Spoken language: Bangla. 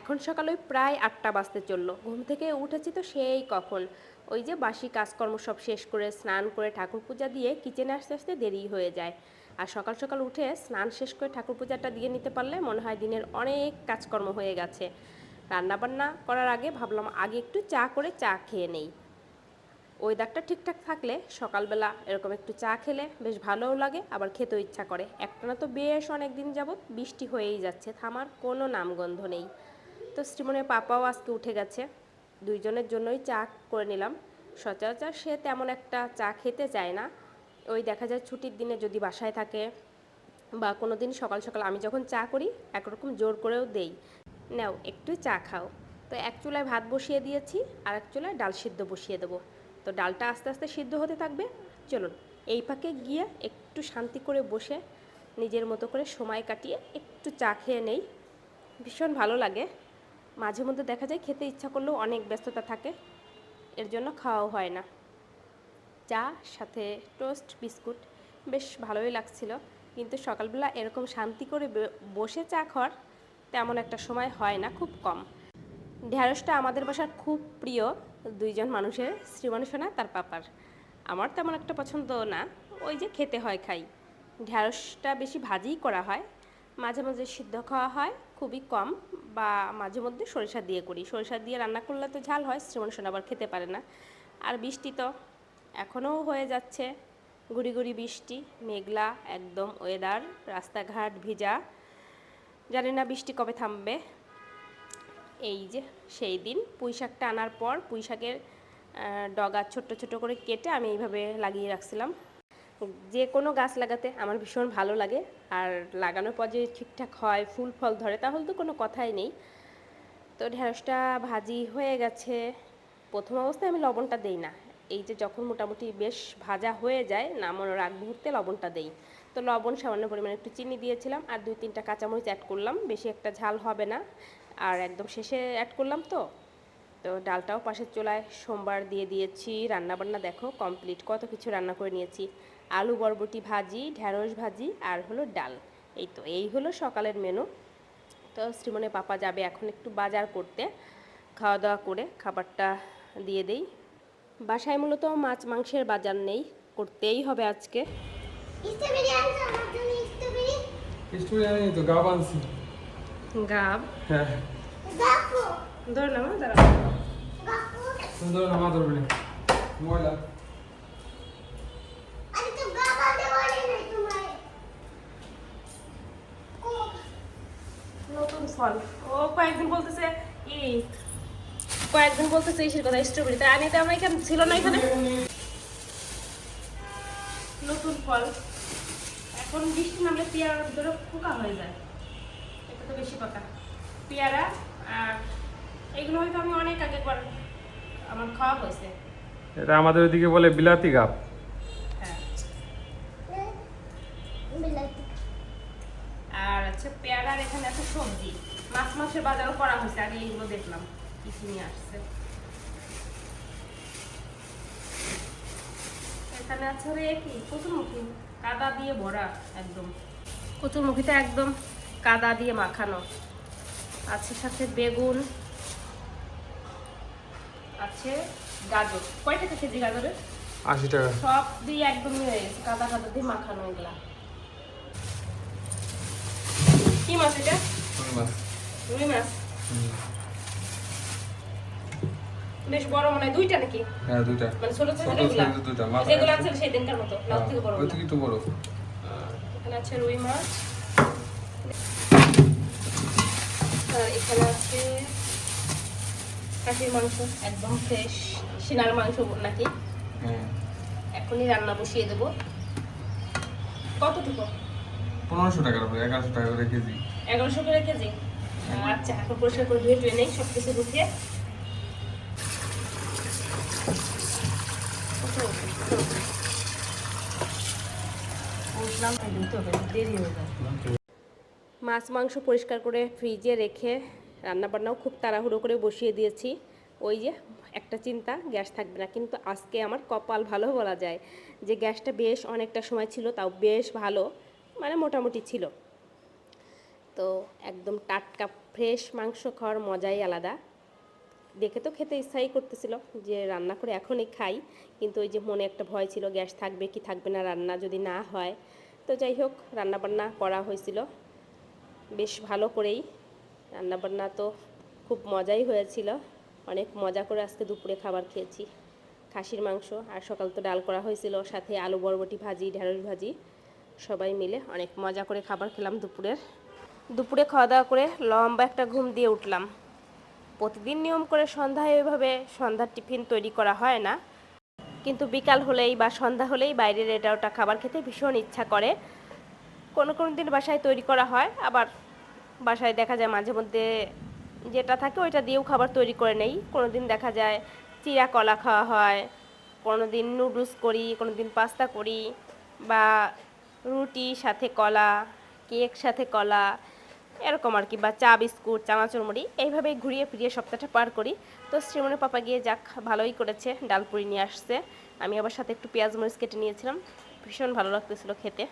এখন সকাল ওই প্রায় আটটা বাজতে চলল। ঘুম থেকে উঠেছি তো সেই কখন। ওই যে বাসি কাজকর্ম সব শেষ করে স্নান করে ঠাকুর পূজা দিয়ে কিচেনে আসতে আসতে দেরি হয়ে যায়। আর সকাল সকাল উঠে স্নান শেষ করে ঠাকুর পূজাটা দিয়ে নিতে পারলে মনে হয় দিনের অনেক কাজকর্ম হয়ে গেছে। রান্নাবান্না করার আগে ভাবলাম আগে একটু চা করে চা খেয়ে নেই। ওয়েদারটা ঠিকঠাক থাকলে সকালবেলা এরকম একটু চা খেলে বেশ ভালোও লাগে, আবার খেতেও ইচ্ছা করে। একটানা তো বেশ অনেক দিন যাবৎ বৃষ্টি হয়েই যাচ্ছে, থামার কোনো নামগন্ধ নেই। তো শ্রীমনের পাপাও আজকে উঠে গেছে। দুইজনের জন্যই চা করে নিলাম। সচরাচর সে তেমন একটা চা খেতে চায় না। ওই দেখা যায় ছুটির দিনে যদি বাসায় থাকে বা কোনো দিন সকাল সকাল আমি যখন চা করি, একরকম জোর করেও দেই। নাও, একটু চা খাও। তো এক চুলায় ভাত বসিয়ে দিয়েছি আর এক চুলায় ডাল সিদ্ধ বসিয়ে দেবো। তো ডালটা আস্তে আস্তে সিদ্ধ হতে থাকবে। চলুন, এই পাকে গিয়ে একটু শান্তি করে বসে নিজের মতো করে সময় কাটিয়ে একটু চা খেয়ে নেই। ভীষণ ভালো লাগে। মাঝে মধ্যে দেখা যায় খেতে ইচ্ছা করলেও অনেক ব্যস্ততা থাকে, এর জন্য খাওয়াও হয় না। চা, সাথে টোস্ট, বিস্কুট বেশ ভালোই লাগছিল, কিন্তু সকালবেলা এরকম শান্তি করে বসে চা খাওয়ার তেমন একটা সময় হয় না, খুব কম। ঢ্যাঁড়সটা আমাদের বাসার খুব প্রিয়, দুইজন মানুষের, শ্রীমণি সোনা, তার পাপার। আমার তেমন একটা পছন্দ না, ওই যে খেতে হয় খাই। ঢ্যাঁড়সটা বেশি ভাজিই করা হয় মাঝে মাঝে সিদ্ধ খাওয়া হয়, খুবই কম বা মাঝে মধ্যে সরিষা দিয়ে করি। সরিষা দিয়ে রান্না করলে তো ঝাল হয় শ্রীমণি সোনা আবার খেতে পারে না। আর বৃষ্টি তো এখনও হয়ে যাচ্ছে, গুড়ি গুড়ি বৃষ্টি, মেঘলা একদম ওয়েদার রাস্তাঘাট ভিজা। জানি না বৃষ্টি কবে থামবে। এই যে সেই দিন পুঁই শাকটা আনার পর পুঁই শাকের ডগা ছোট্ট ছোট করে কেটে আমি এইভাবে লাগিয়ে রাখছিলাম। যে কোনো গাছ লাগাতে আমার ভীষণ ভালো লাগে। আর লাগানোর পর যে ঠিকঠাক হয়, ফুল ফল ধরে, তাহলে তো কোনো কথাই নেই। তো ঢেঁড়সটা ভাজি হয়ে গেছে। প্রথম অবস্থায় আমি লবণটা দেই না। এই যে যখন মোটামুটি বেশ ভাজা হয়ে যায়, নামানোর আগ মুহূর্তে লবণটা দেই। তো লবণ সামান্য পরিমাণে একটু চিনি দিয়েছিলাম আর দুই তিনটা কাঁচামরিচ অ্যাড করলাম। বেশি একটা ঝাল হবে না। আর একদম শেষে অ্যাড করলাম তো। তো ডালটাও পাশের চুলায় সোমবার দিয়ে দিয়েছি। রান্নাবান্না দেখো কমপ্লিট কত কিছু রান্না করে নিয়েছি। আলু বরবটি ভাজি ঢ্যাঁড়স ভাজি আর হলো ডাল। এই তো এই হলো সকালের মেনু তো শ্রীমনে পাপা যাবে এখন একটু বাজার করতে। খাওয়া দাওয়া করে খাবারটা দিয়ে দেই। বাসায় মূলত মাছ মাংসের বাজার নেই করতেই হবে আজকে। গাব হ্যাঁ। ধর না ধরবে। ময়লা আমি তো বাবা দেওয়ালে নাই তোমার কোক ফল ও কয়েকদিন বলতেছে ই কয়েকদিন বলতেছে ইসের কথা স্ট্রবেরি তাই আনি তো আমরা এখানে ছিল না এখানে? নতুন ফল। এখন বৃষ্টি নামলে পেয়ারার ভিতরে পোকা হয়ে যায়। এটা তো বেশি পাকা পেয়ারা আর এগুলো হয়তো আমি অনেক আগে একবার আমার খাওয়া হয়েছে। এটা আমাদের ওইদিকে বলে বিলাতি গাব। হ্যাঁ। বিলাতি। হচ্ছে পেয়ারার এখানে আছে সবজি। মাছ মাছের বাজারও করা হয়েছে আগে এইগুলো দেখলাম কি কি নিয়ে আসছে। এখানে আছে রে কি? কচুরমুখী কাদা দিয়ে ভরা একদম। কচুরমুখীটা একদম কাদা দিয়ে মাখানো। আছে সাথে বেগুন আছে গাজর। কয় টাকা কেজি গাজরের? আশি টাকা। সব দিয়ে একদম ইয়ে হয়ে গেছে কাদা কাদা দিয়ে মাখানো এগুলা। কি মাছ এটা রুই মাছ বেশ বড় মনে হয় দুইটা নাকি হ্যাঁ দুইটা মানে ছোট ছোট যেগুলা দুইটা, মাথা যেগুলো আছে। আছে সেদিনকার মতো লাউ থেকে বড় ওই থেকে একটু বড় এখানে আছে রুই মাছ আর এখানে আছে খাসির মাংস একদম ফ্রেশ সিনার মাংস নাকি এখনই রান্না বসিয়ে দেবো কতটুকু পনেরোশো টাকার উপরে এগারোশো টাকা করে কেজি। এগারোশো করে কেজি? আচ্ছা এখন পরিষ্কার করে ধুয়ে টুয়ে নেই সব কিছু হয়ে মাছ মাংস পরিষ্কার করে ফ্রিজে রেখে রান্নাবান্নাও খুব তাড়াহুড়ো করে বসিয়ে দিয়েছি। ওই যে একটা চিন্তা গ্যাস থাকবে না। কিন্তু আজকে আমার কপাল ভালো বলা যায়। যে গ্যাসটা বেশ অনেকটা সময় ছিল তাও বেশ ভালো। মানে মোটামুটি ছিল। তো একদম টাটকা ফ্রেশ মাংস খাওয়ার মজাই আলাদা। দেখে তো খেতে ইচ্ছাই করতেছিল যে রান্না করে এখনই খাই, কিন্তু ওই যে মনে একটা ভয় ছিল, গ্যাস থাকবে কি থাকবে না, রান্না যদি না হয়। তো যাই হোক, রান্নাবান্না করা হয়েছিল। বেশ ভালো করেই। রান্নাবান্না তো খুব মজাই হয়েছিল। অনেক মজা করে আজকে দুপুরে খাবার খেয়েছি। খাসির মাংস আর সকাল তো ডাল করা হয়েছিল, সাথে আলু বরবটি ভাজি, ঢেঁড়স ভাজি। সবাই মিলে অনেক মজা করে খাবার খেলাম দুপুরের। দুপুরে খাওয়া দাওয়া করে লম্বা একটা ঘুম দিয়ে উঠলাম। প্রতিদিন নিয়ম করে সন্ধ্যায় এভাবে সন্ধ্যার টিফিন তৈরি করা হয় না। কিন্তু বিকাল হলেই বা সন্ধ্যা হলেই বাইরের এটা ওটা খাবার খেতে ভীষণ ইচ্ছা করে। কোনো কোনো দিন বাসায় তৈরি করা হয়, আবার বাসায় দেখা যায় মাঝে মধ্যে যেটা থাকে ওইটা দিয়েও খাবার তৈরি করে নেই। কোনো দিন দেখা যায় চিরা কলা খাওয়া হয়, কোনো দিন নুডলস করি, কোনো দিন পাস্তা করি বা রুটি, সাথে কলা, কেক, সাথে কলা, এরকম আর কি, বা চা, বিস্কুট, চানাচুর মুড়ি, এইভাবে ঘুরিয়ে ফিরিয়ে সপ্তাহটা পার করি। তো শ্রীমনে পাপা গিয়ে যাক, ভালোই করেছে ডালপুরি নিয়ে আসছে। আমি আবার সাথে একটু পেঁয়াজ মরিচ কেটে নিয়েছিলাম, ভীষণ ভালো লাগতেছিল খেতে।